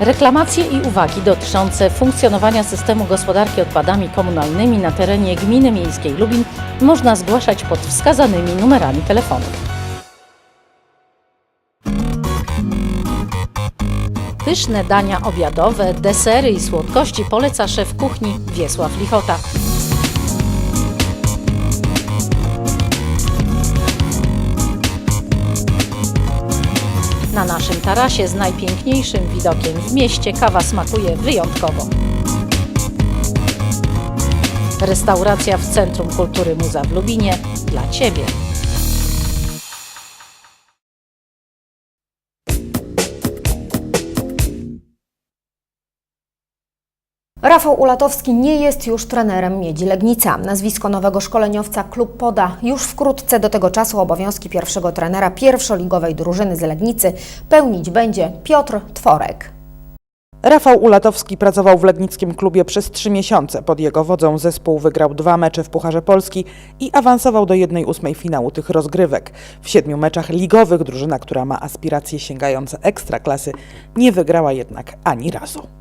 Reklamacje i uwagi dotyczące funkcjonowania systemu gospodarki odpadami komunalnymi na terenie Gminy Miejskiej Lubin można zgłaszać pod wskazanymi numerami telefonów. Pyszne dania obiadowe, desery i słodkości poleca szef kuchni Wiesław Lichota. Na naszym tarasie z najpiękniejszym widokiem w mieście kawa smakuje wyjątkowo. Restauracja w Centrum Kultury Muza w Lubinie dla Ciebie. Rafał Ulatowski nie jest już trenerem Miedzi Legnica. Nazwisko nowego szkoleniowca klub poda. Już wkrótce do tego czasu obowiązki pierwszego trenera pierwszoligowej drużyny z Legnicy pełnić będzie Piotr Tworek. Rafał Ulatowski pracował w Legnickim klubie przez trzy miesiące. Pod jego wodzą zespół wygrał dwa mecze w Pucharze Polski i awansował do 1-8 finału tych rozgrywek. W siedmiu meczach ligowych drużyna, która ma aspiracje sięgające ekstraklasy, nie wygrała jednak ani razu.